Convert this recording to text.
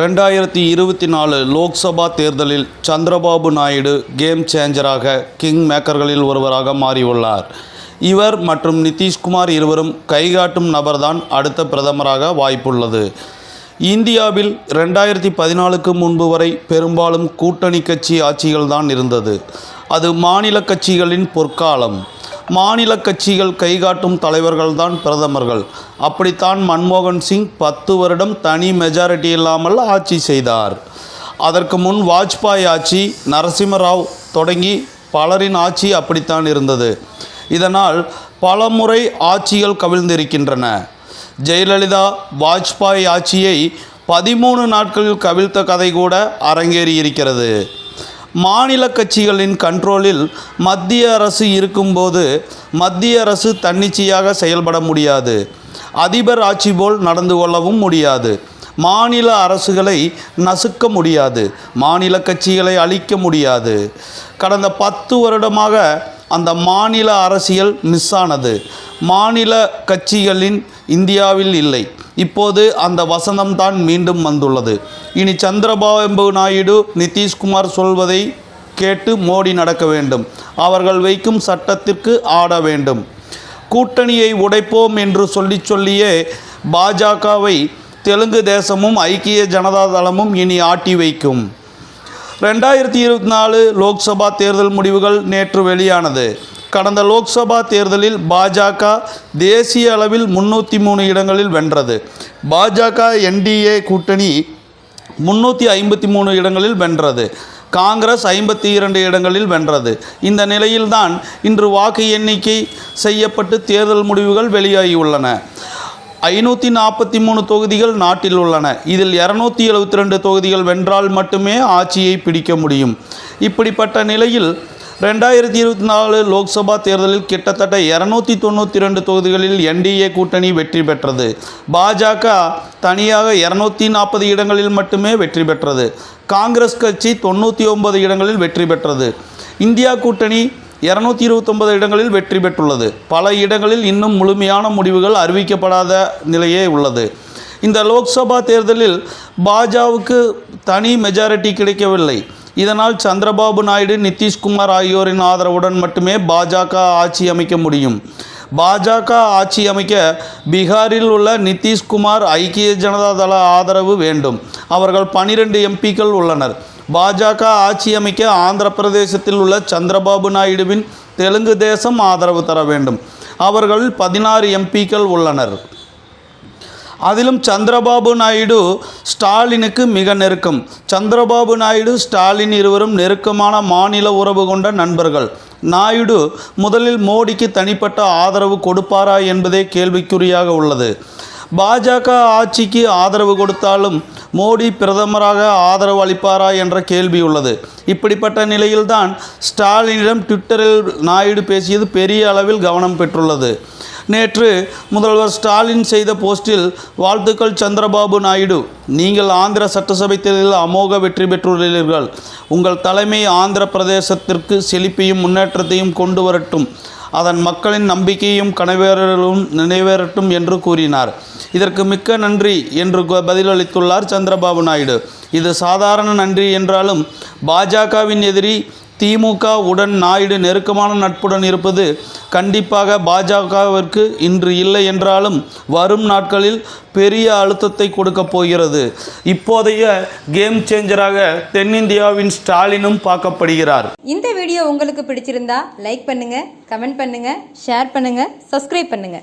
ரெண்டாயிரத்தி இருபத்தி நாலு லோக்சபா தேர்தலில் சந்திரபாபு நாயுடு கேம் சேஞ்சராக கிங் மேக்கர்களில் ஒருவராக மாறியுள்ளார். இவர் மற்றும் நிதிஷ்குமார் இருவரும் கைகாட்டும் நபர்தான் அடுத்த பிரதமராக வாய்ப்புள்ளது. இந்தியாவில் ரெண்டாயிரத்தி பதினாலுக்கு முன்பு வரை பெரும்பாலும் கூட்டணி கட்சி ஆட்சிகள்தான் இருந்தது. அது மாநில கட்சிகளின் பொற்காலம். மாநில கட்சிகள் கைகாட்டும் தலைவர்கள்தான் பிரதமர்கள். அப்படித்தான் மன்மோகன் சிங் பத்து வருடம் தனி மெஜாரிட்டி இல்லாமல் ஆட்சி செய்தார். அதற்கு முன் வாஜ்பாய் ஆட்சி நரசிம்மராவ் தொடங்கி பலரின் ஆட்சி அப்படித்தான் இருந்தது. இதனால் பலமுறை ஆட்சிகள் கவிழ்ந்திருக்கின்றன. ஜெயலலிதா வாஜ்பாய் ஆட்சியை பதிமூணு நாட்களில் கவிழ்த்த கதை கூட அரங்கேறியிருக்கிறது. மாநில கட்சிகளின் கண்ட்ரோலில் மத்திய அரசு இருக்கும்போது மத்திய அரசு தன்னிச்சையாக செயல்பட முடியாது. அதிபர் ஆட்சி போல் நடந்து கொள்ளவும் முடியாது. மாநில அரசுகளை நசுக்க முடியாது. மாநில கட்சிகளை அழிக்க முடியாது. கடந்த பத்து வருடமாக அந்த மாநில அரசியல் மிஸ் ஆனது. மாநில கட்சிகளின் இந்தியாவில் இல்லை. இப்போது அந்த வசந்தம்தான் மீண்டும் வந்துள்ளது. இனி சந்திரபாபு நாயுடு நிதிஷ்குமார் சொல்வதை கேட்டு மோடி நடக்க வேண்டும். அவர்கள் வைக்கும் சட்டத்திற்கு ஆட வேண்டும். கூட்டணியை உடைப்போம் என்று சொல்லி சொல்லியே பாஜகவை தெலுங்கு தேசமும் ஐக்கிய ஜனதா தளமும் இனி ஆட்டி வைக்கும். ரெண்டாயிரத்தி இருபத்தி நாலு லோக்சபா தேர்தல் முடிவுகள் நேற்று வெளியானது. கடந்த லோக்சபா தேர்தலில் பாஜக தேசிய அளவில் முன்னூற்றி மூணு இடங்களில் வென்றது. பாஜக என்டிஏ கூட்டணி முன்னூற்றி ஐம்பத்தி மூணு இடங்களில் வென்றது. காங்கிரஸ் ஐம்பத்தி இரண்டு இடங்களில் வென்றது. இந்த நிலையில்தான் இன்று வாக்கு எண்ணிக்கை செய்யப்பட்டு தேர்தல் முடிவுகள் வெளியாகியுள்ளன ஐநூற்றி நாற்பத்தி மூணு தொகுதிகள் நாட்டில் உள்ளன. இதில் இரநூத்தி எழுபத்தி ரெண்டு தொகுதிகள் வென்றால் மட்டுமே ஆட்சியை பிடிக்க முடியும். இப்படிப்பட்ட நிலையில் ரெண்டாயிரத்தி இருபத்தி நாலு லோக்சபா தேர்தலில் கிட்டத்தட்ட இரநூத்தி தொண்ணூற்றி ரெண்டு தொகுதிகளில் என்டிஏ கூட்டணி வெற்றி பெற்றது. பாஜக தனியாக இரநூத்தி நாற்பது இடங்களில் மட்டுமே வெற்றி பெற்றது. காங்கிரஸ் கட்சி தொண்ணூற்றி ஒன்பது இடங்களில் வெற்றி பெற்றது. இந்தியா கூட்டணி இரநூத்தி இருபத்தொன்பது இடங்களில் வெற்றி பெற்றுள்ளது. பல இடங்களில் இன்னும் முழுமையான முடிவுகள் அறிவிக்கப்படாத நிலையே உள்ளது. இந்த லோக்சபா தேர்தலில் பாஜகவுக்கு தனி மெஜாரிட்டி கிடைக்கவில்லை. இதனால் சந்திரபாபு நாயுடு நிதிஷ்குமார் ஆகியோரின் ஆதரவுடன் மட்டுமே பாஜக ஆட்சி அமைக்க முடியும். பாஜக ஆட்சி அமைக்க பீகாரில் உள்ள நிதிஷ்குமார் ஐக்கிய ஜனதா தள ஆதரவு வேண்டும். அவர்கள் பனிரெண்டு எம்பிக்கள் உள்ளனர். பாஜக ஆட்சி அமைக்க ஆந்திர பிரதேசத்தில் உள்ள சந்திரபாபு நாயுடுவின் தெலுங்கு தேசம் ஆதரவு தர வேண்டும். அவர்கள் பதினாறு எம்பிக்கள் உள்ளனர். அதிலும் சந்திரபாபு நாயுடு ஸ்டாலினுக்கு மிக நெருக்கம். சந்திரபாபு நாயுடு ஸ்டாலின் இருவரும் நெருக்கமான மாநில உறவு கொண்ட நண்பர்கள். நாயுடு முதலில் மோடிக்கு தனிப்பட்ட ஆதரவு கொடுப்பாரா என்பதே கேள்விக்குறியாக உள்ளது. பாஜக ஆட்சிக்கு ஆதரவு கொடுத்தாலும் மோடி பிரதமராக ஆதரவு அளிப்பாரா என்ற கேள்வி உள்ளது. இப்படிப்பட்ட நிலையில்தான் ஸ்டாலினிடம் ட்விட்டரில் நாயுடு பேசியது பெரிய அளவில் கவனம் பெற்றுள்ளது. நேற்று முதல்வர் ஸ்டாலின் செய்த போஸ்டில் வாழ்த்துக்கள் சந்திரபாபு நாயுடு. நீங்கள் ஆந்திர சட்டசபை தேர்தலில் அமோக வெற்றி பெற்றுள்ளீர்கள். உங்கள் தலைமை ஆந்திர பிரதேசத்திற்கு செழிப்பையும் முன்னேற்றத்தையும் கொண்டு வரட்டும். அதன் மக்களின் நம்பிக்கையும் கனவேறலும் நிறைவேறட்டும் என்று கூறினார். இதற்கு மிக்க நன்றி என்று பதிலளித்துள்ளார் சந்திரபாபு நாயுடு. இது சாதாரண நன்றி என்றாலும் பாஜகவின் எதிரி திமுக உடன் நாயுடு நெருக்கமான நட்புடன் இருப்பது கண்டிப்பாக பாஜகவிற்கு இன்று இல்லை என்றாலும் வரும் நாட்களில் பெரிய அழுத்தத்தை கொடுக்கப் போகிறது. இப்போதைய கேம் சேஞ்சராக தென்னிந்தியாவின் ஸ்டாலினும் பார்க்கப்படுகிறார். இந்த வீடியோ உங்களுக்கு பிடிச்சிருந்தா லைக் பண்ணுங்க கமெண்ட் பண்ணுங்க ஷேர் பண்ணுங்க சப்ஸ்கிரைப் பண்ணுங்க.